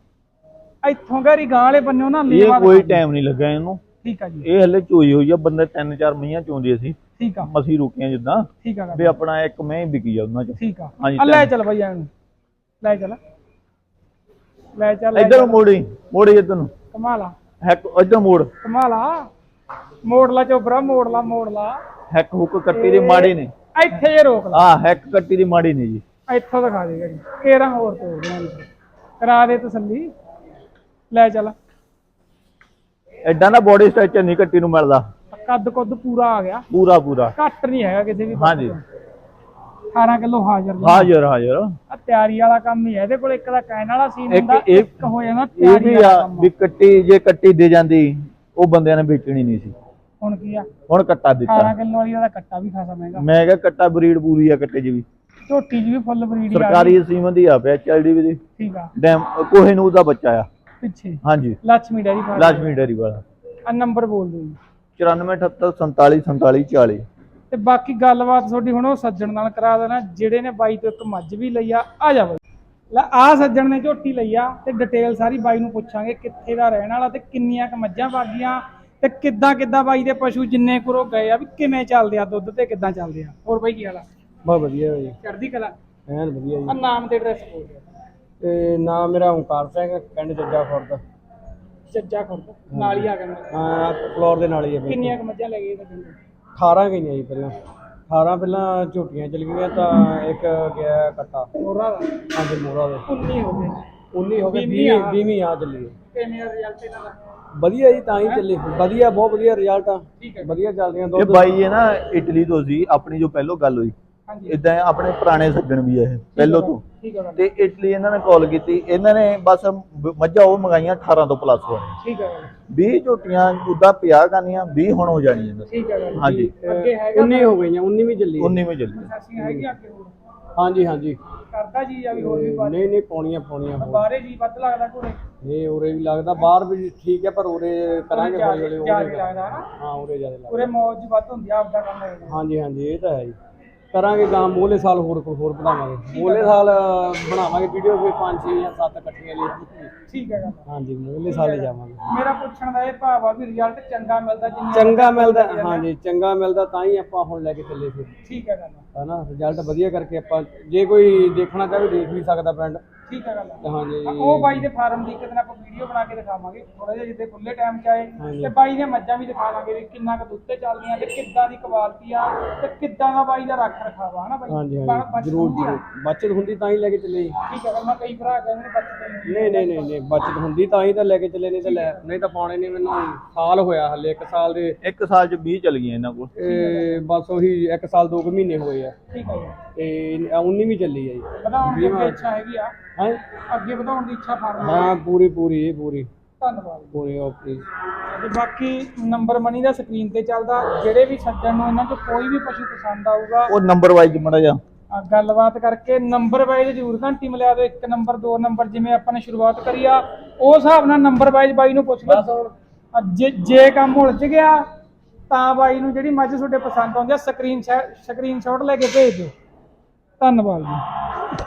ਇੱਥੋਂ ਗਾਰੀ ਗਾਂ ਵਾਲੇ ਬੰਨਿਓ ਨਾ
ਇਹ
ਲੇਵਾ
ਕੋਈ ਟਾਈਮ ਨਹੀਂ ਲੱਗਾ ਇਹਨੂੰ।
ਠੀਕ ਆ ਜੀ।
ਇਹ ਹਲੇ ਚੋਈ ਹੋਈ ਆ ਬੰਦੇ ਤਿੰਨ ਚਾਰ ਮਹੀਆਂ ਚੋਂਦੇ ਸੀ।
ਠੀਕ ਆ।
ਮਸੀ ਰੁਕੀਆਂ ਜਿੱਦਾਂ।
ਠੀਕ ਆ
ਵੀ ਆਪਣਾ ਇੱਕ ਮੈਂ ਹੀ ਵਿਕੀ ਆ ਉਹਨਾਂ ਚ।
ਠੀਕ ਆ। ਲੈ ਚੱਲ ਬਈ ਇਹਨੂੰ ਲੈ ਚੱਲ। ਲੈ ਚੱਲ ਲੈ
ਇੱਧਰ
ਚੱਲ।
ਮੋੜੀ ਮੋੜੀ ਇੱਧਰ ਨੂੰ।
ਕਮਾਲਾ
ਹੈ ਇੱਧਰ ਮੋੜ।
ਕਮਾਲਾ ਮੋੜ ਲਾ ਚੋਬਰਾ ਮੋੜ ਲਾ ਮੋੜ ਲਾ।
ਹੈਕ ਹੁੱਕ ਕੱਟੀ ਦੀ ਮਾੜੀ ਨਹੀਂ।
ਇੱਥੇ ਜੇ ਰੋਕ ਲਾ।
ਆ ਹੈਕ ਕੱਟੀ ਦੀ ਮਾੜੀ ਨਹੀਂ ਜੀ।
ਇੱਥੋਂ ਦਿਖਾ ਦੇਗਾ ਜੀ ਕੇਰਾਂ ਹੋਰ ਤੋੜ ਜੀ। ਕਰਾ ਦੇ ਤਸੱਲੀ। ਲੈ ਚੱਲ।
ਐਡਾ ਨਾ ਬੋਡੀ ਸਟ੍ਰਕਚਰ ਨਹੀਂ ਕੱਟੀ ਨੂੰ ਮਿਲਦਾ।
ਕੱਦ ਕੁੱਦ ਪੂਰਾ ਆ ਗਿਆ।
ਪੂਰਾ ਪੂਰਾ।
ਘੱਟ ਨਹੀਂ ਹੈਗਾ ਕਿਸੇ ਵੀ
ਹਾਂਜੀ।
18 ਕਿਲੋ ਹਾਜ਼ਰ ਜੀ।
ਹਾਜ਼ਰ ਹਾਜ਼ਰ।
ਆ ਤਿਆਰੀ ਵਾਲਾ ਕੰਮ ਹੀ ਹੈ। ਇਹਦੇ ਕੋਲ ਇੱਕ ਦਾ ਕਹਿਣ ਵਾਲਾ ਸੀਨ
ਇੱਕ-
ਹੁੰਦਾ
ਇੱਕ-
ਇੱਕ ਹੋ ਜਾਂਦਾ
ਇਹ
ਤਿਆਰੀ
ਵੀ
ਵਾਲਾ ਕੰਮ।
ਵੀ ਕੱਟੀ ਜੇ ਕੱਟੀ ਦੇ ਜਾਂਦੀ ਉਹ ਬੰਦਿਆਂ ਨੇ ਵੇਚਣੀ ਨਹੀਂ ਸੀ।
ਹੁਣ ਕੀ ਆ?
ਹੁਣ ਕੱਟਾ
18
ਦਿੱਤਾ
ਕਿਲੋ ਵਾਲੀ ਦਾ ਕੱਟਾ ਵੀ ਖਾਸਾ ਮਹਿੰਗਾ।
ਮੈਂ ਕਿਹਾ ਕੱਟਾ ਬਰੀਡ ਪੂਰੀ ਆ ਕੱਟੇ ਜੀ ਵੀ।
ਝੋਟੀ 'ਚ ਵੀ ਫੁੱਲ ਬਰੀਡ ਆ
ਸਰਕਾਰੀ ਸੀਮਨ ਦੀ ਆ ਪਿਆ ਚੱਲਦੀ ਵੀ ਦੀ।
ਠੀਕ ਆ।
ਡੈਮ ਕੋਹਿਨੂਰ ਦਾ ਬੱਚਾ ਆ।
ਪਿੱਛੇ।
ਹਾਂਜੀ।
Lakshmi dairy farm.
ਲਾਜ਼ਮੀ ਡੈਰੀ ਵਾਲਾ।
ਆ ਨੰਬਰ ਬੋਲ ਦਿਓ ਜੀ।
9478 47 40
ਤੇ ਬਾਕੀ ਗੱਲਬਾਤ ਤੁਹਾਡੀ ਹੁਣ ਉਹ ਸੱਜਣ ਨਾਲ ਕਰਾ ਦੇਣਾ ਜਿਹੜੇ ਨੇ ਬਾਈ ਤੋਂ ਇੱਕ ਮੱਝ ਵੀ ਲਈ ਆ ਆ ਜਾ ਬਾਈ। ਲੈ ਆ ਸੱਜਣ ਨੇ ਝੋਟੀ ਲਈ ਆ ਤੇ ਡਿਟੇਲ ਸਾਰੀ ਬਾਈ ਨੂੰ ਪੁੱਛਾਂਗੇ ਕਿੱਥੇ ਦਾ ਰਹਿਣ ਵਾਲਾ ਤੇ ਕਿੰਨੀਆਂ ਕ ਮੱਝਾਂ ਵਾਗੀਆਂ ਤੇ ਕਿੱਦਾਂ ਕਿੱਦਾਂ ਬਾਈ ਦੇ ਪਸ਼ੂ ਜਿੰਨੇ ਕੁਰੋ ਗਏ ਆ ਵੀ ਕਿਵੇਂ ਚੱਲਦੇ ਆ ਦੁੱਧ ਤੇ ਕਿੱਦਾਂ ਚੱਲਦੇ ਆ। ਹੋਰ ਬਾਈ ਕੀ ਹਾਲ ਆ?
ਬਹੁਤ ਵਧੀਆ ਜੀ
ਚੜ੍ਹਦੀ ਕਲਾ?
ਐਨ ਵਧੀਆ
ਆ ਨਾਮ ਤੇ ਐਡਰੈਸ ਬੋਲ ਦਿਓ।
ਤੇ ਨਾਮ ਮੇਰਾ ਓਂਕਾਰ ਸਿੰਘ ਪਿੰਡ ਜੱਜਾ ਖੁਰਦ।
ਚੱਜਾ ਖੁਰਦ ਨਾਲ ਹੀ ਆ ਗਿਆ ਮੇਰੇ।
ਹਾਂ ਫਲੋਰ ਦੇ ਨਾਲ ਹੀ ਹੈ ਬਈ।
ਕਿੰਨੀਆਂ ਕ ਮੱਝਾਂ ਲੈ ਗਏ
18 ਗਈਆਂ ਜੀ ਪਹਿਲਾਂ। 18 ਪਹਿਲਾਂ ਝੋਟੀਆਂ ਚਲ ਗਈਆਂ ਤਾਂ ਇੱਕ ਗਿਆ ਕੱਟਾ।
ਦਾ?
ਹਾਂਜੀ ਮੋਰਾ ਦੇ।
19 ਹੋ ਗਏ।
19 ਹੋ ਗਏ
ਵੀਹਵੀਂ
20
ਆ।
20 ਆ ਚੱਲੀ ਹੈ।
ਕਿਵੇਂ ਰਿਜ਼ਲਟ ਇਹਨਾਂ ਦਾ?
ਵਧੀਆ ਜੀ ਤਾਂ ਹੀ ਚੱਲੀ। ਵਧੀਆ ਬਹੁਤ ਵਧੀਆ ਰਿਜ਼ਲਟ ਆ।
ਠੀਕ ਹੈ।
ਵਧੀਆ ਚੱਲਦੀਆਂ
ਇਹ
ਦੁੱਧ
ਬਾਈ ਇਹ ਨਾ ਇਟਲੀ ਤੋਂ ਸੀ ਆਪਣੀ ਜੋ ਪਹਿਲੋਂ ਗੱਲ ਹੋਈ। ਇਦਾਂ ਆਪਣੇ ਪੁਰਾਣੇ ਸੱਜਣ ਵੀ ਆ ਇਹ ਪਹਿਲੋਂ ਤੋਂ।
ਠੀਕ ਹੈ ਗੱਲ
ਤੇ ਇਟਲੀ ਇਹਨਾਂ ਨੇ ਕਾਲ ਕੀਤੀ। ਇਹਨਾਂ ਨੇ ਬਸ ਮੱਝਾਂ ਉਹ ਮੰਗਾਈਆਂ 18 ਤੋਂ ਪਲੱਸ ਹੋਣ
ਠੀਕ ਹੈ ਗੱਲ
20 ਝੋਟੀਆਂ ਉਦਾਂ 50 ਕਰਨੀਆਂ 20 ਹੁਣ ਹੋ ਜਾਣੀਆਂ
ਠੀਕ ਹੈ
ਹਾਂਜੀ।
ਅੱਗੇ ਹੈਗਾ
19 ਹੋ ਗਈਆਂ 19 ਵੀ ਚੱਲੀ ਹੈ।
19 ਵਿੱਚ ਚੱਲੀ
ਪ੍ਰੋਸੈਸਿੰਗ ਹੈਗੀ ਅੱਗੇ ਹੋਰ?
ਹਾਂਜੀ ਹਾਂਜੀ।
ਕਰਦਾ ਜੀ ਆ ਵੀ ਹੋਰ ਵੀ
ਨਹੀਂ ਨਹੀਂ ਪਾਉਣੀਆਂ ਹੋਰ।
ਬਾਹਰੇ ਜੀ ਵੱਧ ਲੱਗਦਾ ਘੋੜੇ?
ਨਹੀਂ ਉਰੇ ਵੀ ਲੱਗਦਾ। ਬਾਹਰ ਵੀ ਠੀਕ ਹੈ ਪਰ ਉਰੇ ਕਰਾਂਗੇ ਹੌਲੀ ਉਰੇ
ਲੱਗਦਾ
ਹਾਂ ਉਰੇ ਜ਼ਿਆਦਾ ਲੱਗਦਾ।
ਪੂਰੇ ਮੌਜ ਵੱਧ ਹੁੰਦੀ ਆ ਆਪਦਾ ਕੰਮ
ਹਾਂਜੀ ਹਾਂਜੀ ਇਹ ਤਾਂ ਹੈ ਜੀ। ਕਰਾਂਗੇ ਗਾਂ ਮੋਲੇ ਸਾਲ ਹੋਰ ਹੋਰ ਵਧਾਵਾਂਗੇ ਮੋਲੇ ਸਾਲ ਬਣਾਵਾਂਗੇ ਵੀਡੀਓ ਕੋਈ 5 6 ਜਾਂ 7 ਇਕੱਠੀਆਂ ਲਈ।
ਠੀਕ ਹੈ ਗੱਲ।
ਹਾਂਜੀ ਮੋਲੇ ਸਾਲ ਹੀ ਜਾਵਾਂਗੇ।
ਮੇਰਾ ਪੁੱਛਣ ਦਾ ਇਹ ਭਾਵ ਆ ਵੀ ਰਿਜ਼ਲਟ ਚੰਗਾ ਮਿਲਦਾ ਜਿੰਨੀ
ਚੰਗਾ ਮਿਲਦਾ ਹਾਂਜੀ ਚੰਗਾ ਮਿਲਦਾ ਤਾਂ ਹੀ ਆਪਾਂ ਹੁਣ ਲੈ ਕੇ ਚੱਲੇ ਫਿਰ।
ਠੀਕ ਹੈ ਗੱਲ
ਹਨਾ ਰਿਜ਼ਲਟ ਵਧੀਆ ਕਰਕੇ ਆਪਾਂ ਜੇ ਕੋਈ ਦੇਖਣਾ ਚਾਹੇ ਦੇਖ ਵੀ ਸਕਦਾ ਪਿੰਡ।
ਠੀਕ ਹੈ ਗੱਲ
ਹਾਂਜੀ।
ਉਹ ਬਾਈ ਦੇ ਫਾਰਮ ਦੀ ਇੱਕ ਦਿਨ ਆਪਾਂ ਵੀਡੀਓ ਬਣਾ ਕੇ ਦਿਖਾਵਾਂਗੇ ਥੋੜਾ ਜਿਹਾ ਜਿੱਦੇ ਖੁੱਲੇ ਟਾਈਮ 'ਚ ਆਏ। ਤੇ ਬਾਈ ਦੀਆਂ ਮੱਝਾਂ ਵੀ ਦਿਖਾਵਾਂਗੇ ਵੀ ਕਿੰਨਾ ਕੁ ਦੁੱਧ ਤੇ ਚੱਲਦੀਆਂ ਤੇ ਕਿੱਦਾਂ ਦੀ ਕੁਆਲਿਟੀ ਆ ਤੇ ਕਿੱਦਾਂ ਦਾ ਬਾਈ ਦਾ ਰੱਖ ਰਖਾਵਾ ਹਨਾ ਬਾਈ?
ਹਾਂਜੀ
ਬਾ-
ਹਾਂਜੀ
ਬਚਤ
ਜ਼ਰੂਰ
ਹੁੰਦੀ ਆ।
ਜ਼ਰੂਰ। ਬਚਤ ਹੁੰਦੀ ਤਾਂ ਹੀ ਲੈ ਕੇ ਚੱਲੇ। ਜੀ
ਠੀਕ ਹੈ ਗੱਲ ਮੈਂ ਕਈ ਭਰਾ ਕਹਿੰਦੇ ਨੇ ਬਚਤ ਨਹੀਂ
ਨਹੀਂ ਨਹੀਂ ਨਹੀਂ ਨਹੀਂ ਬਚਤ ਹੁੰਦੀ ਤਾਂ ਹੀ ਤਾਂ ਲੈ ਕੇ ਚੱਲੇ ਨਹੀਂ ਤਾਂ ਲੈ ਨਹੀਂ ਤਾਂ ਪਾਉਣੇ ਨਹੀਂ ਮੈਨੂੰ। ਸਾਲ ਹੋਇਆ ਹਲੇ 1 ਸਾਲ ਦੇ।
ਇੱਕ ਸਾਲ ਚ 20 ਚੱਲ ਗਈਆਂ ਇਹਨਾਂ ਕੋਲ।
ਇਹ ਬਸ ਉਹੀ 1 ਸਾਲ 2 ਮਹੀਨੇ ਹੋਏ ਆ।
ਠੀਕ ਹੈ ਜੀ।
ਤੇ 19 ਵੀ ਚੱਲੀ ਜੀ।
ਹੈਗੀ ਆ।
ਹਾਂ?
ਅੱਗੇ ਵਧਾਉਣ ਦੀ ਇੱਛਾ ਫਾਰਮ
ਹਾਂ ਪੂਰੀ ਪੂਰੀ ਇਹ ਪੂਰੀ।
ਧੰਨਵਾਦ।
ਪੂਰੀ ਓਕੇ
ਤੇ ਬਾਕੀ ਨੰਬਰ ਮਨੀ ਦਾ ਸਕਰੀਨ ਤੇ ਚੱਲਦਾ। ਜਿਹੜੇ ਵੀ ਸੱਜਣ ਨੂੰ ਇਹਨਾਂ ਚੋਂ ਕੋਈ ਵੀ ਪਸ਼ੂ ਪਸੰਦ ਆਊਗਾ
ਉਹ ਨੰਬਰ ਵਾਈਜ਼ ਮੜਾ ਜਾ
ਆ ਗੱਲਬਾਤ ਕਰਕੇ ਨੰਬਰ ਵਾਈਜ਼ ਜ਼ਰੂਰ ਘੰਟੀ ਮਿਲਿਆ ਦਿਓ ਇੱਕ ਨੰਬਰ ਦੋ ਨੰਬਰ ਜਿਵੇਂ ਆਪਾਂ ਨੇ ਸ਼ੁਰੂਆਤ ਕਰੀ ਆ। ਉਸ ਹਿਸਾਬ ਨਾਲ ਨੰਬਰ ਵਾਈਜ਼ ਬਾਈ ਨੂੰ ਪੁੱਛ ਲਓ। ਆ ਜੇ ਜੇ ਕੰਮ ਉਲਝ ਗਿਆ ਤਾਂ ਬਾਈ ਨੂੰ ਜਿਹੜੀ ਮੱਝ ਤੁਹਾਡੇ ਪਸੰਦ ਆਉਂਦੀ ਆ ਸਕਰੀਨ ਸਕਰੀਨਸ਼ਾਟ ਲੈ ਕੇ ਭੇਜ ਦਿਓ। ਧੰਨਵਾਦ ਜੀ।